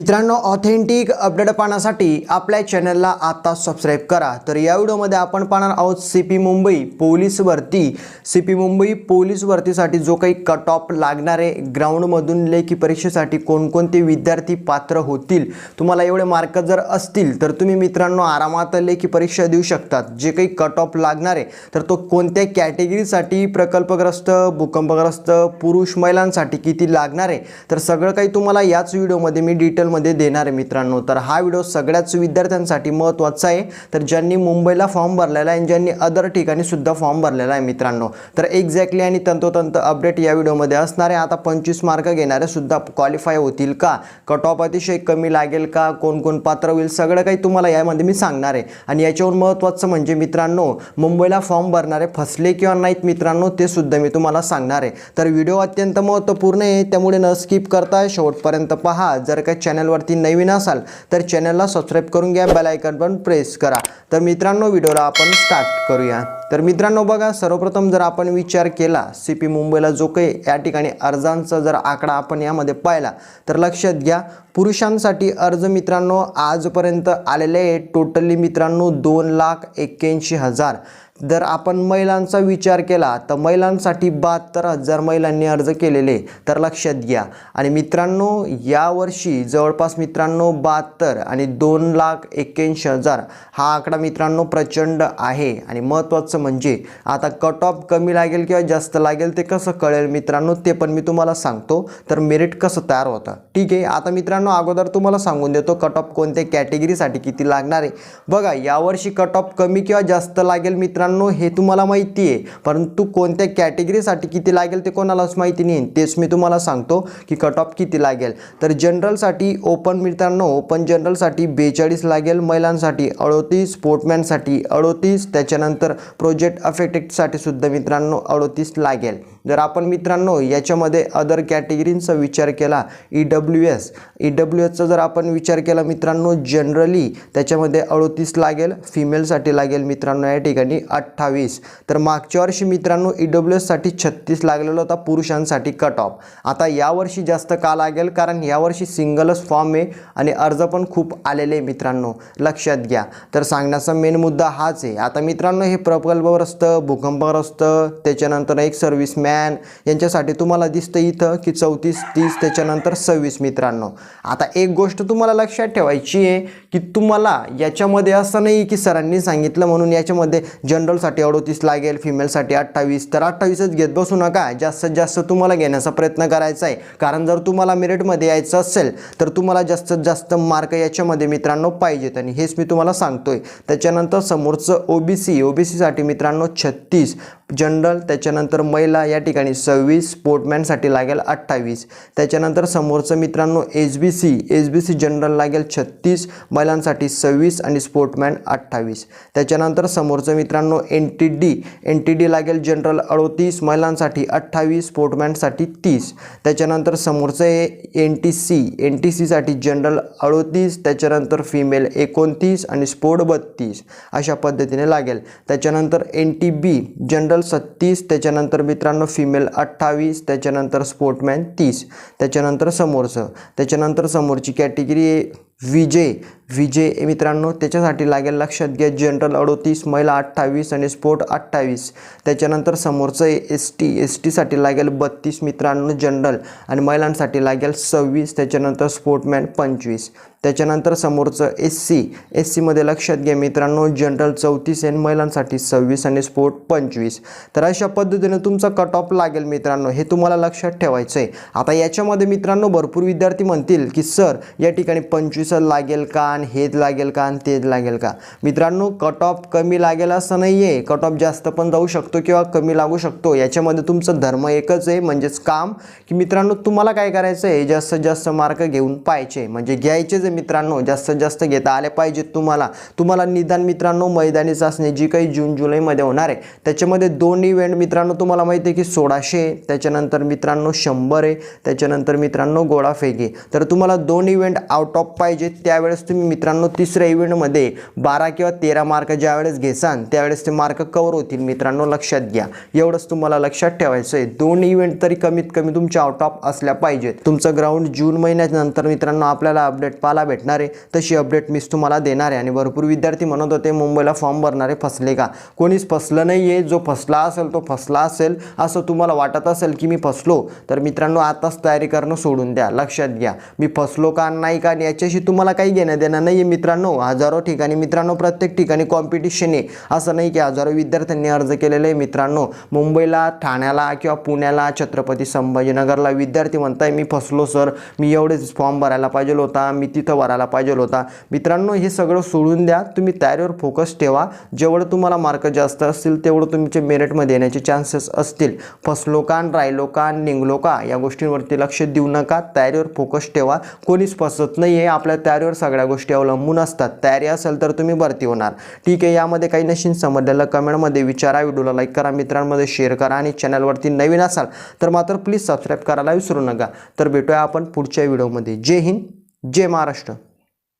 मित्रांनो authentic update पाहण्यासाठी आपल्या चॅनलला आता सबस्क्राईब करा. तर या व्हिडिओमध्ये आपण पाहणार आहोत सी पी मुंबई पोलीस भरती सी पी मुंबई पोलीस भरतीसाठी जो काही कट ऑफ लागणारे ग्राउंडमधून लेखी परीक्षेसाठी कोणकोणते विद्यार्थी पात्र होतील तुम्हाला एवढे मार्क जर असतील तर तुम्ही मित्रांनो आरामात लेखी परीक्षा देऊ शकतात. जे काही कट ऑफ लागणारे तर तो कोणत्या कॅटेगरीसाठी प्रकल्पग्रस्त भूकंपग्रस्त पुरुष महिलांसाठी किती लागणार आहे तर सगळं काही तुम्हाला याच व्हिडिओमध्ये मी डिटेल डिटेलमध्ये देणार आहे मित्रांनो. तर हा व्हिडिओ सगळ्याच विद्यार्थ्यांसाठी महत्त्वाचा आहे. तर ज्यांनी मुंबईला फॉर्म भरलेला आहे आणि ज्यांनी अदर ठिकाणी सुद्धा फॉर्म भरलेला आहे मित्रांनो. तर एक्झॅक्टली आणि तंतोतंत अपडेट या व्हिडिओमध्ये असणार आहे. आता पंचवीस मार्क घेणारे सुद्धा क्वालिफाय होतील का? कट ऑफ अतिशय कमी लागेल का? कोण कोण पात्र होईल? सगळं काही तुम्हाला यामध्ये मी सांगणार आहे. आणि याच्यावर महत्त्वाचं म्हणजे मित्रांनो मुंबईला फॉर्म भरणारे फसले किंवा नाहीत मित्रांनो ते सुद्धा मी तुम्हाला सांगणार आहे. तर व्हिडिओ अत्यंत महत्त्वपूर्ण आहे. त्यामुळे न स्किप करता शेवटपर्यंत पहा. जर काही चॅनलवरती नवीन असाल तर चॅनलला सबस्क्राईब करून घ्या बेलायकन पण प्रेस करा. तर मित्रांनो व्हिडिओला आपण स्टार्ट करूया. तर मित्रांनो बघा सर्वप्रथम जर आपण विचार केला सी पी मुंबईला जो काही या ठिकाणी अर्जांचा जर आकडा आपण यामध्ये पाहिला तर लक्षात घ्या पुरुषांसाठी अर्ज मित्रांनो आजपर्यंत आलेले आहे. टोटली मित्रांनो दोन लाख एक्क्याऐंशी हजार. जर आपण महिलांचा विचार केला तर महिलांसाठी बहात्तर हजार महिलांनी अर्ज केलेले तर लक्षात घ्या. आणि मित्रांनो यावर्षी जवळपास मित्रांनो बहात्तर आणि दोन लाख एक्क्याऐंशी हजार हा आकडा मित्रांनो प्रचंड आहे. आणि महत्त्वाचं म्हणजे आता कट ऑफ कमी लागेल किंवा जास्त लागेल ते कसं कळेल मित्रांनो ते पण मी तुम्हाला सांगतो. तर मेरिट कसं तयार होतं? ठीक आहे आता मित्रांनो अगोदर तुम्हाला सांगून देतो कट ऑफ कोणत्या कॅटेगरीसाठी किती लागणार आहे. बघा यावर्षी कट ऑफ कमी किंवा जास्त लागेल मित्रांनो हे तुम्हाला माहिती आहे. परंतु कोणत्या कॅटेगरीसाठी किती लागेल ते कोणालाच माहिती नाही. तेच मी तुम्हाला सांगतो की कट ऑफ किती लागेल. तर जनरलसाठी ओपन मित्रांनो ओपन जनरलसाठी बेचाळीस लागेल. महिलांसाठी अडोतीस स्पोर्टमॅनसाठी अडोतीस. त्याच्यानंतर प्रो प्रोजेक्ट अफेक्टेडसाठी सुद्धा मित्रांनो अडोतीस लागेल. जर आपण मित्रांनो याच्यामध्ये अदर कॅटेगरींचा विचार केला E W S E W एसचा जर आपण विचार केला मित्रांनो जनरली त्याच्यामध्ये अडोतीस लागेल फिमेलसाठी लागेल मित्रांनो या ठिकाणी अठ्ठावीस. तर मागच्या वर्षी मित्रांनो ई डब्ल्यू एससाठी छत्तीस लागलेला होता पुरुषांसाठी कट ऑफ आता यावर्षी जास्त का लागेल? कारण यावर्षी सिंगलच फॉर्म आहे आणि अर्ज पण खूप आलेले आहे मित्रांनो. लक्षात घ्या. तर सांगण्याचा मेन मुद्दा हाच आहे. आता मित्रांनो हे प्रकल्पग्रस्त भूकंपग्रस्त त्याच्यानंतर एक सर्व्हिसमॅन यांच्यासाठी तुम्हाला दिसतं इथं की चौतीस तीस त्याच्यानंतर सव्वीस मित्रांनो. आता एक गोष्ट तुम्हाला लक्षात ठेवायची आहे की तुम्हाला याच्यामध्ये असं नाही की सरांनी सांगितलं म्हणून याच्यामध्ये जनरलसाठी अडोतीस लागेल फिमेलसाठी अठ्ठावीस. तर अठ्ठावीसच घेत बसू नका. जास्तीत जास्त तुम्हाला घेण्याचा प्रयत्न करायचा आहे. कारण जर तुम्हाला मेरिटमध्ये यायचं असेल तर तुम्हाला जास्तीत जास्त मार्क याच्यामध्ये मित्रांनो पाहिजेत. आणि हेच मी तुम्हाला सांगतोय. त्याच्यानंतर समोरचं ओबीसी ओबीसीसाठी मित्रांनो छत्तीस. जनरल त्याच्यानंतर महिला या ठिकाणी सव्वीस स्पोर्टमॅनसाठी लागेल अठ्ठावीस. त्याच्यानंतर समोरचं मित्रांनो S B C S B C general लागेल छत्तीस महिलांसाठी सव्वीस आणि स्पोर्टमॅन अठ्ठावीस. त्याच्यानंतर समोरचं मित्रांनो N T D N T D लागेल जनरल अडोतीस महिलांसाठी अठ्ठावीस स्पोर्टमॅनसाठी तीस. त्याच्यानंतर समोरचं हे N T C N T सीसाठी जनरल अडोतीस त्याच्यानंतर फिमेल एकोणतीस आणि स्पोर्ट बत्तीस अशा पद्धतीने लागेल. त्याच्यानंतर एन टी बी जनरल सत्तीस त्याच्यानंतर मित्रांनो फिमेल अठ्ठावीस त्याच्यानंतर स्पोर्टमॅन तीस त्याच्यानंतर समोरचं त्याच्यानंतर समोरची कॅटेगरी विजय विजय मित्रांनो त्याच्यासाठी लागेल लक्षात घ्या जनरल अडोतीस महिला अठ्ठावीस आणि स्पोर्ट अठ्ठावीस. त्याच्यानंतर समोरचं एस टी एस टीसाठी लागेल बत्तीस मित्रांनो जनरल आणि महिलांसाठी लागेल सव्वीस त्याच्यानंतर स्पोर्टमॅन पंचवीस. त्याच्यानंतर समोरचं एस सी एस सीमध्ये लक्षात घ्या मित्रांनो जनरल चौतीस आणि महिलांसाठी सव्वीस आणि स्पोर्ट पंचवीस. तर अशा पद्धतीने तुमचा कट ऑफ लागेल मित्रांनो हे तुम्हाला लक्षात ठेवायचं आहे आता याच्यामध्ये मित्रांनो भरपूर विद्यार्थी म्हणतील की सर या ठिकाणी पंचवीस लागेल का आणि हेच लागेल का आणि तेच लागेल का? मित्रांनो कट ऑफ कमी लागेल असं नाही आहे कट ऑफ जास्त पण जाऊ शकतो किंवा कमी लागू शकतो. याच्यामध्ये तुमचं धर्म एकच आहे म्हणजेच काम. की मित्रांनो तुम्हाला काय करायचं आहे जास्तीत जास्त मार्क घेऊन पाहिजे म्हणजे घ्यायचेच आहे मित्रांनो जास्तीत जास्त घेता आले पाहिजेत तुम्हाला. तुम्हाला निदान मित्रांनो मैदानी चाचणी जी काही जून जुलैमध्ये होणार आहे त्याच्यामध्ये दोन इव्हेंट मित्रांनो तुम्हाला माहिती आहे की सोळाशे त्याच्यानंतर मित्रांनो शंभर आहे त्याच्यानंतर मित्रांनो गोळाफेक आहे तर तुम्हाला दोन इव्हेंट आउट ऑफ पाहिजे पाहिजे त्यावेळेस तुम्ही मित्रांनो तिसऱ्या इव्हेंटमध्ये बारा किंवा तेरा मार्क ज्यावेळेस घेसान त्यावेळेस ते मार्क कवर होतील. मित्रांनो लक्षात घ्या. एवढंच तुम्हाला लक्षात ठेवायचं आहे दोन इव्हेंट तरी कमीत कमी तुमच्या आउट ऑफ असल्या पाहिजेत. तुमचं ग्राउंड जून महिन्यानंतर मित्रांनो आपल्याला अपडेट पाहायला भेटणार आहे. तशी अपडेट मीच तुम्हाला देणार आहे. आणि भरपूर विद्यार्थी म्हणत होते मुंबईला फॉर्म भरणारे फसले का? कोणीच फसलं नाही आहे जो फसला असेल तो फसला असेल. असं तुम्हाला वाटत असेल की मी फसलो तर मित्रांनो आताच तयारी करणं सोडून द्या. लक्षात घ्या. मी फसलो का नाही का आणि याच्याशी तुम्हाला काही घेणं देणं नाही आहे मित्रांनो. हजारो ठिकाणी मित्रांनो प्रत्येक ठिकाणी कॉम्पिटिशन आहे. असं नाही की हजारो विद्यार्थ्यांनी अर्ज केलेला आहे मित्रांनो. मुंबईला ठाण्याला किंवा पुण्याला छत्रपती संभाजीनगरला विद्यार्थी म्हणताय मी फसलो सर. मी एवढेच फॉर्म भरायला पाहिजे होता. मी तिथं भरायला पाहिजे होता. मित्रांनो हे सगळं सोडून द्या. तुम्ही तयारीवर फोकस ठेवा. जेवढं तुम्हाला मार्क जास्त असतील तेवढं तुमचे मेरिटमध्ये येण्याचे चान्सेस असतील. फसलो का राहिलो का निघलो का या गोष्टींवरती लक्ष देऊ नका. तयारीवर फोकस ठेवा. कोणीच फसत नाही आहे आपल्या तयारीवर सगळ्या गोष्टी अवलंबून असतात. तयारी असेल तर तुम्ही भरती होणार. ठीक आहे यामध्ये काही नशीन समजलेलं कमेंटमध्ये विचारा व्हिडिओला लाईक करा मित्रांमध्ये शेअर करा आणि चॅनलवरती नवीन असाल तर मात्र प्लीज सबस्क्राईब करायला विसरू नका. तर भेटूया आपण पुढच्या व्हिडिओमध्ये जय हिंद जय महाराष्ट्र.